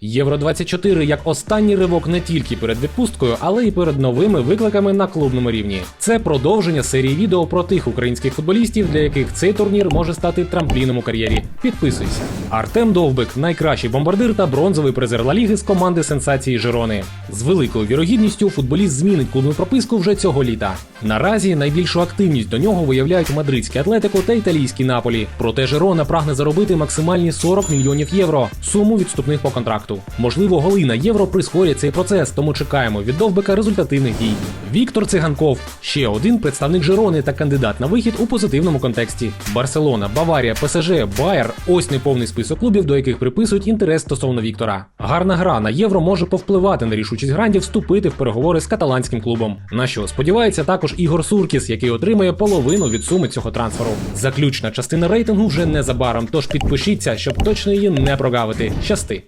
Євро 24 як останній ривок не тільки перед відпусткою, але й перед новими викликами на клубному рівні. Це продовження серії відео про тих українських футболістів, для яких цей турнір може стати трампліном у кар'єрі. Підписуйся. Артем Довбик найкращий бомбардир та бронзовий призер Ла Ліги з команди сенсації Жирони. З великою вірогідністю футболіст змінить клубну прописку вже цього літа. Наразі найбільшу активність до нього виявляють мадридський атлетико та італійський наполі. Проте Жирона прагне заробити максимальні 40 мільйонів євро, суму відступних по контракту. Можливо, голи на євро прискорять цей процес, тому чекаємо від Довбика результативних дій. Віктор Циганков ще один представник Жирони та кандидат на вихід у позитивному контексті. Барселона, Баварія, ПСЖ, Байер ось неповний список клубів, до яких приписують інтерес стосовно Віктора. Гарна гра на євро може повпливати на рішучість грандів вступити в переговори з каталанським клубом. На що сподівається також Ігор Суркіс, який отримає половину від суми цього трансферу. Заключна частина рейтингу вже незабаром, тож підпишіться, щоб точно її не прогавити. Щасти!